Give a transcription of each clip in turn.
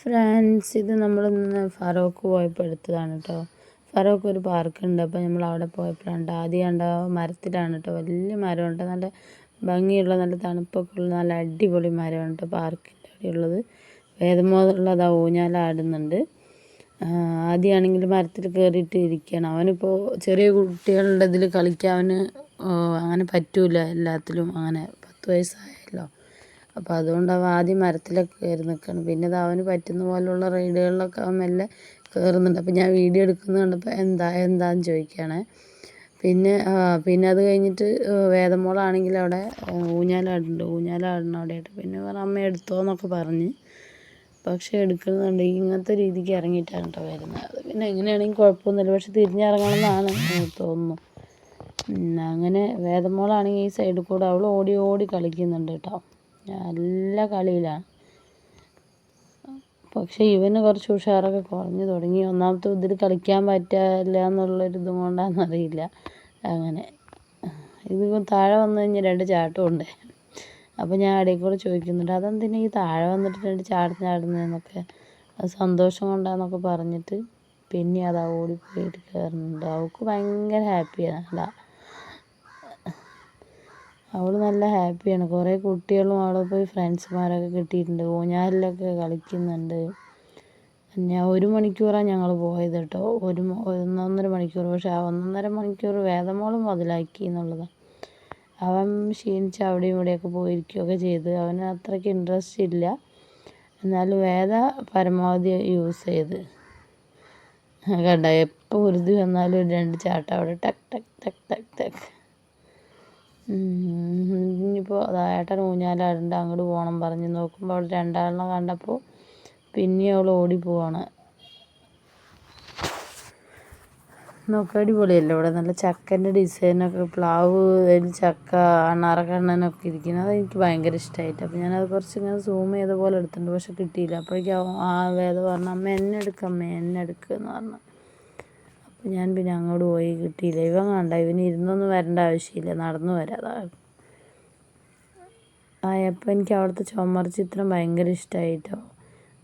Friends ഇത് നമ്മൾ നമ്മളിന്ന് ഫറോക്ക് പോയപ്പോൾ എടുത്തതാണ് കേട്ടോ ഫറോക്ക് ഒരു പാർക്കുണ്ട്. അപ്പോൾ നമ്മൾ അവിടെ പോയപ്പോഴാണ് ആദ്യം കണ്ട മരത്തിലാണ് കേട്ടോ വലിയ മരമുണ്ട്. നല്ല ഭംഗിയുള്ള നല്ല തണുപ്പൊക്കെ ഉള്ള നല്ല അടിപൊളി മരമാണ് കേട്ടോ പാർക്കിന്റെ അവിടെയുള്ളത്. വേദമോതുള്ളത് ആ ഊഞ്ഞാലാടുന്നുണ്ട് ആദ്യമാണെങ്കിൽ മരത്തിൽ കയറിയിട്ട് ഇരിക്കുകയാണ് അവനിപ്പോൾ ചെറിയ കുട്ടികളുടെ ഇതിൽ കളിക്കാൻ അവന് അങ്ങനെ പറ്റൂല എല്ലാത്തിലും. അങ്ങനെ പത്ത് വയസ്സായല്ലോ അപ്പോൾ അതുകൊണ്ട് അവൻ ആദ്യം മരത്തിലൊക്കെ കയറി നിൽക്കണം പിന്നെ അത് അവന് പറ്റുന്ന പോലുള്ള റൈഡുകളിലൊക്കെ അവൻ മെല്ലെ കയറുന്നുണ്ട്. അപ്പോൾ ഞാൻ വീഡിയോ എടുക്കുന്നത് കണ്ടപ്പോൾ എന്താ എന്താന്ന് ചോദിക്കുകയാണ് പിന്നെ പിന്നെ അത് കഴിഞ്ഞിട്ട് വേദമോളാണെങ്കിൽ അവിടെ ഊഞ്ഞാലാടുന്നുണ്ട്. ഊഞ്ഞാലാടണം ആയിട്ട് പിന്നെ പറഞ്ഞ അമ്മ എടുത്തോ എന്നൊക്കെ പറഞ്ഞ്. പക്ഷേ എടുക്കുന്നുണ്ട് ഇങ്ങനത്തെ രീതിക്ക് ഇറങ്ങിയിട്ടാണ് കേട്ടോ വരുന്നത്. പിന്നെ എങ്ങനെയാണെങ്കിൽ കുഴപ്പമൊന്നുമില്ല. പക്ഷെ തിരിഞ്ഞിറങ്ങണമെന്നാണ് തോന്നുന്നു. അങ്ങനെ വേദമോളാണെങ്കിൽ ഈ സൈഡിൽ കൂടെ അവൾ ഓടി ഓടി കളിക്കുന്നുണ്ട് കേട്ടോ നല്ല കളിയിലാണ് പക്ഷേ ഇവന് കുറച്ച് ഉഷാറൊക്കെ കുറഞ്ഞു തുടങ്ങി. ഒന്നാമത്തെ ഇതിൽ കളിക്കാൻ പറ്റില്ല എന്നുള്ളൊരു ഇതും കൊണ്ടാണെന്നറിയില്ല അങ്ങനെ. ഇതിപ്പോൾ താഴെ വന്നു കഴിഞ്ഞാൽ രണ്ട് ചാട്ടം ഉണ്ട്. അപ്പോൾ ഞാൻ ഇടയിൽ ചോദിക്കുന്നുണ്ട് അതെന്തിനാ ഈ താഴെ വന്നിട്ട് രണ്ട് ചാടുന്ന ചാടുന്നതെന്നൊക്കെ അത് സന്തോഷം കൊണ്ടാന്നൊക്കെ പറഞ്ഞിട്ട് പിന്നെ അത് ഓടിപ്പോയിട്ട് കയറുന്നുണ്ട് അവൾക്ക് ഭയങ്കര ഹാപ്പിയാണ് അല്ല അവൾ നല്ല ഹാപ്പിയാണ്. കുറേ കുട്ടികളും അവിടെ പോയി ഫ്രണ്ട്സുമാരൊക്കെ കിട്ടിയിട്ടുണ്ട്. ഊഞ്ഞാലിലൊക്കെ കളിക്കുന്നുണ്ട്. ഞാൻ ഒരു മണിക്കൂറാണ് ഞങ്ങൾ പോയത് കേട്ടോ. ഒരു ഒന്നൊന്നര മണിക്കൂർ പക്ഷേ ആ ഒന്നൊന്നര മണിക്കൂർ വേദമോളും മുതലാക്കി എന്നുള്ളതാണ് അവൻ ക്ഷീണിച്ച് അവിടെയും ഇവിടെയൊക്കെ പോയിരിക്കുകയൊക്കെ ചെയ്ത്. അവന് അത്രയ്ക്ക് ഇൻട്രസ്റ്റ് ഇല്ല. എന്നാലും വേദ പരമാവധി യൂസ് ചെയ്ത്. കണ്ട? എപ്പോൾ ഉരുതി വന്നാലും രണ്ട് ചാട്ടം അവിടെ ടക്ക് ടക്ക് ടക്ക് ടക്ക് ടക്ക് ഇനിയിപ്പോൾ ഏട്ടൻ ഊഞ്ഞാലാടണ്ട് അങ്ങോട്ട് പോകണം പറഞ്ഞ് നോക്കുമ്പോൾ അവൾ രണ്ടാളിനെ കണ്ടപ്പോൾ പിന്നെയും അവൾ ഓടിപ്പോവാണ് നോക്കുക അടിപൊളിയല്ലേ ഇവിടെ? നല്ല ചക്കന്റെ ഡിസൈനൊക്കെ പ്ലാവ് അതിൽ ചക്ക അണ്ണാറക്കണ്ണനൊക്കെ ഇരിക്കുന്നത് അതെനിക്ക് ഭയങ്കര ഇഷ്ടമായിട്ട് അപ്പോൾ ഞാനത് കുറച്ച് ഇങ്ങനെ സൂം ചെയ്ത പോലെ എടുത്തിട്ടുണ്ട് പക്ഷെ കിട്ടിയില്ല. അപ്പോഴേക്കും ആ വേദ പറഞ്ഞു അമ്മ എന്നെ എടുക്കമ്മേ എന്നെ എടുക്കുക എന്ന് പറഞ്ഞു. ഞാൻ പിന്നെ അങ്ങോട്ട് പോയി കിട്ടിയില്ല ഇവൻ കണ്ട ഇവന് ഇരുന്നൊന്നും വരേണ്ട ആവശ്യമില്ല. നടന്നു വരാം. ആയപ്പോൾ എനിക്ക് അവിടുത്തെ ചുമർ ചിത്രം ഭയങ്കര ഇഷ്ടമായിട്ടോ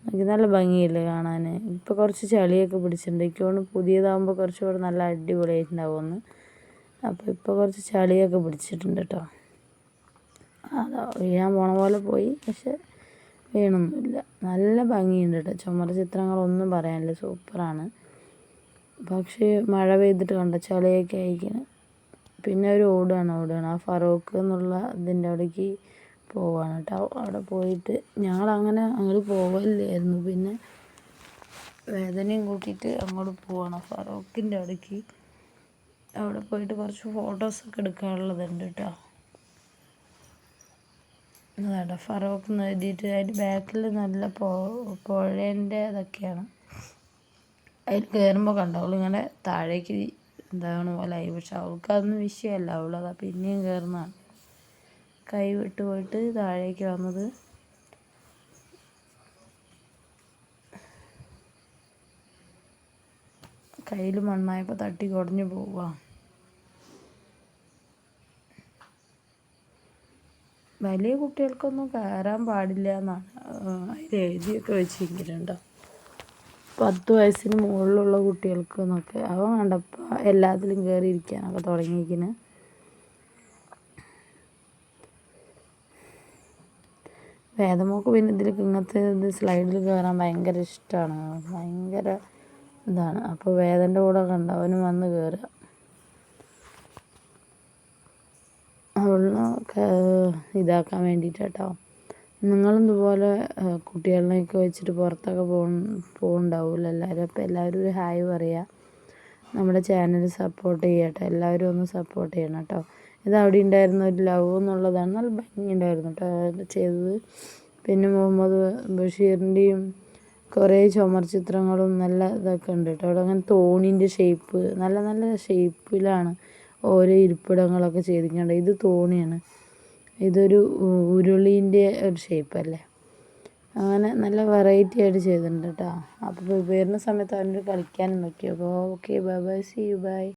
എനിക്ക് നല്ല ഭംഗിയില്ലേ കാണാൻ. ഇപ്പോൾ കുറച്ച് ചളിയൊക്കെ പിടിച്ചിട്ടുണ്ട്. എനിക്ക് തോന്നുന്നു പുതിയതാകുമ്പോൾ കുറച്ചുകൂടെ നല്ല അടിപൊളിയായിട്ടുണ്ടാവുമെന്ന്. അപ്പോൾ ഇപ്പോൾ കുറച്ച് ചളിയൊക്കെ പിടിച്ചിട്ടുണ്ട് കേട്ടോ. അതാ വീഴാൻ പോണ പോലെ പോയി. പക്ഷെ വീണൊന്നുമില്ല. നല്ല ഭംഗിയുണ്ട് കേട്ടോ. ചുമർ ചിത്രങ്ങളൊന്നും പറയാനില്ല. സൂപ്പറാണ്. പക്ഷേ മഴ പെയ്തിട്ട് കണ്ട ചളിയൊക്കെ ആയിരിക്കണം. പിന്നെ ഒരു ഓടാണ് ഓടാണ്. ആ ഫറോക്ക് എന്നുള്ള ഇതിന്റെ അവിടേക്ക് പോവാണ് കേട്ടോ. അവിടെ പോയിട്ട് ഞങ്ങളങ്ങനെ അങ്ങോട്ട് പോവല്ലായിരുന്നു പിന്നെ വേദനയും കൂട്ടിയിട്ട് അങ്ങോട്ട് പോവാണ് ഫറോക്കിന്റെ അവിടേക്ക്. അവിടെ പോയിട്ട് കുറച്ച് ഫോട്ടോസൊക്കെ എടുക്കാനുള്ളതുണ്ട് കേട്ടോ. അതാണ് ഫറോക്ക് എഴുതിയിട്ട് അതിന്റെ ബാക്കിൽ നല്ല പുഴേന്റെ ഇതൊക്കെയാണ്. അതിൽ കയറുമ്പോൾ കണ്ടോ ഇങ്ങനെ താഴേക്ക് എന്താണ് പോലെ ആയി പക്ഷെ അവൾക്ക് അതൊന്നും വിഷയമല്ല അവളത് പിന്നെയും കയറുന്നതാണ്. കൈ വിട്ട് പോയിട്ട് താഴേക്ക് വന്നത് കയ്യിൽ മണ്ണായപ്പോൾ തട്ടി കുടഞ്ഞു പോവുക. വലിയ കുട്ടികൾക്കൊന്നും കയറാൻ പാടില്ല എന്നാണ് അതിൽ എഴുതിയൊക്കെ വെച്ചിരിക്കുന്നുണ്ടോ. പത്ത് വയസ്സിന് മുകളിലുള്ള കുട്ടികൾക്ക് എന്നൊക്കെ അവൻ കണ്ടപ്പോൾ എല്ലാത്തിലും കയറി ഇരിക്കാനൊക്കെ തുടങ്ങിയിരിക്കുന്നത് വേദമോക്ക് പിന്നെ ഇതിൽ ഇങ്ങനത്തെ ഇത് സ്ലൈഡിൽ കയറാൻ ഭയങ്കര ഇഷ്ടമാണ് ഭയങ്കര ഇതാണ്. അപ്പോൾ വേദന്റെ കൂടെ കണ്ട അവനും വന്ന് കയറുക അവളിനെ ഇതാക്കാൻ വേണ്ടിയിട്ട് കേട്ടോ നിങ്ങളും ഇതുപോലെ കുട്ടികളിലേക്ക് വെച്ചിട്ട് പുറത്തൊക്കെ പോകുന്നുണ്ടാവുമല്ലോ എല്ലാവരും അപ്പോൾ എല്ലാവരും ഒരു ഹായ് പറയുക നമ്മുടെ ചാനൽ സപ്പോർട്ട് ചെയ്യട്ടെ. എല്ലാവരും ഒന്ന് സപ്പോർട്ട് ചെയ്യണം കേട്ടോ. ഇത് അവിടെ ഉണ്ടായിരുന്ന ഒരു ലവ് എന്നുള്ളതാണ്. നല്ല ഭംഗി ഉണ്ടായിരുന്നു കേട്ടോ. ചെയ്തത്. പിന്നെ മുഹമ്മദ് ബഷീറിന്റെയും കുറേ ചുമർ ചിത്രങ്ങളും നല്ല ഇതൊക്കെ ഉണ്ട് കേട്ടോ. അവിടെ അങ്ങനെ തോണിന്റെ ഷേപ്പ് നല്ല നല്ല ഷേപ്പിലാണ് ഓരോ ഇരിപ്പിടങ്ങളൊക്കെ ചെയ്തിട്ടുണ്ട് ഇത് തോണിയാണ്. ഇതൊരു ഉരുളീന്റെ ഒരു ഷേപ്പല്ലേ? അങ്ങനെ നല്ല വെറൈറ്റി ആയിട്ട് ചെയ്തിട്ടുണ്ട് കേട്ടോ അപ്പോൾ വരുന്ന സമയത്ത് അവനോട് കളിക്കാനും നോക്കി അപ്പോൾ okay bye bye see you bye